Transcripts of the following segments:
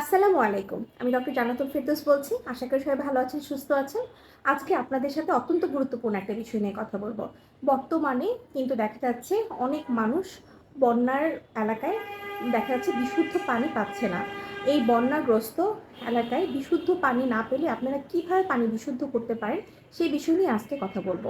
আসসালামু আলাইকুম। আমি ডক্টর জানাতুল ফেরদৌস বলছি। আশা করি সবাই ভালো আছেন, সুস্থ আছেন। আজকে আপনাদের সাথে অত্যন্ত গুরুত্বপূর্ণ একটা বিষয় নিয়ে কথা বলব। বর্তমানে কিন্তু দেখা যাচ্ছে অনেক মানুষ বন্যার এলাকায় দেখা যাচ্ছে বিশুদ্ধ পানি পাচ্ছে না। এই বন্যাগ্রস্ত এলাকায় বিশুদ্ধ পানি না পেলে আপনারা কীভাবে পানি বিশুদ্ধ করতে পারেন, সেই বিষয় নিয়ে আজকে কথা বলব।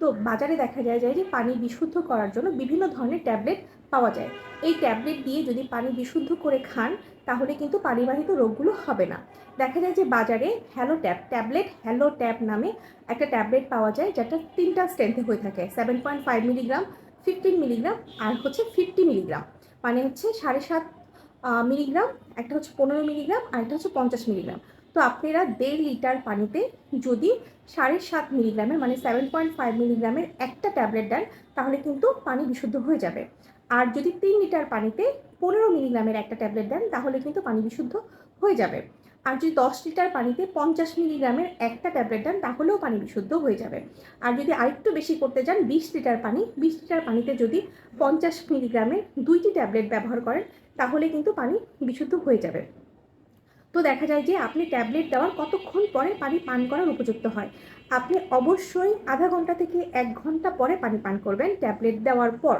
তো বাজারে দেখা যায় যায় যে পানি বিশুদ্ধ করার জন্য বিভিন্ন ধরনের ট্যাবলেট পাওয়া যায়। এই ট্যাবলেট দিয়ে যদি পানি বিশুদ্ধ করে খান তাহলে কিন্তু পানিবাহিত রোগগুলো হবে না। দেখা যায় যে বাজারে hello tab tablet hello tab নামে একটা ট্যাবলেট পাওয়া যায় যেটা তিনটা স্ট্রেন্থে হয়ে থাকে। Seven point five milligram fifteen milligram আর হচ্ছে ফিফটি মিলিগ্রাম মানে হচ্ছে সাড়ে সাত মিলিগ্রাম একটা হচ্ছে পনেরো মিলিগ্রাম আর একটা হচ্ছে পঞ্চাশ মিলিগ্রাম তো আপনারা দেড় লিটার পানিতে যদি সাড়ে সাত মিলিগ্রামের মানে সেভেন পয়েন্ট ফাইভ মিলিগ্রামের একটা ট্যাবলেট দেন, তাহলে কিন্তু পানি বিশুদ্ধ হয়ে যাবে। আর যদি তিন লিটার পানিতে পনেরো মিলিগ্রামের একটা ট্যাবলেট দেন, তাহলে কিন্তু পানি বিশুদ্ধ হয়ে যাবে। আর যদি দশ লিটার পানিতে পঞ্চাশ মিলিগ্রামের একটা ট্যাবলেট দেন, তাহলেও পানি বিশুদ্ধ হয়ে যাবে। আর যদি আরেকটু বেশি করতে চান বিশ লিটার পানি, বিশ লিটার পানিতে যদি পঞ্চাশ মিলিগ্রামের দুইটি ট্যাবলেট ব্যবহার করেন, তাহলে কিন্তু পানি বিশুদ্ধ হয়ে যাবে। তো দেখা যায় যে আপনি ট্যাবলেট দেওয়ার কতক্ষণ পরে পানি পান করার উপযুক্ত হয়? আপনি অবশ্যই আধা ঘণ্টা থেকে এক ঘণ্টা পরে পানি পান করবেন ট্যাবলেট দেওয়ার পর।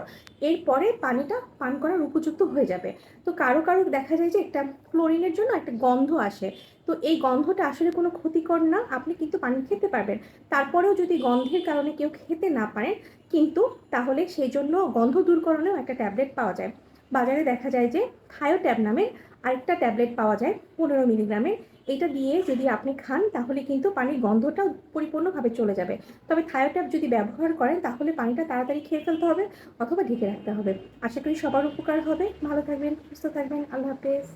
এরপরে পানিটা পান করার উপযুক্ত হয়ে যাবে। তো কারও কারও দেখা যায় যে একটা ক্লোরিনের জন্য একটা গন্ধ আসে। তো এই গন্ধটা আসলে কোনো ক্ষতিকর না, আপনি কিন্তু পানি খেতে পারবেন। তারপরেও যদি গন্ধের কারণে কেউ খেতে না পারেন, কিন্তু তাহলে সেই জন্য গন্ধ দূরকরণেও একটা ট্যাবলেট পাওয়া যায়। বাজারে দেখা যায় যে থায়ো ট্যাব নামের আরেকটা ট্যাবলেট পাওয়া যায়, পনেরো মিলিগ্রামের এটা দিয়ে যদি আপনি খান, তাহলে কিন্তু পানির গন্ধটা পরিপূর্ণভাবে চলে যাবে। তবে থায়ো ট্যাব যদি ব্যবহার করেন, তাহলে পানিটা তাড়াতাড়ি খেয়ে ফেলতে হবে অথবা ঢেকে রাখতে হবে। আশা করি সবার উপকার হবে। ভালো থাকবেন, সুস্থ থাকবেন। আল্লাহ হাফেজ।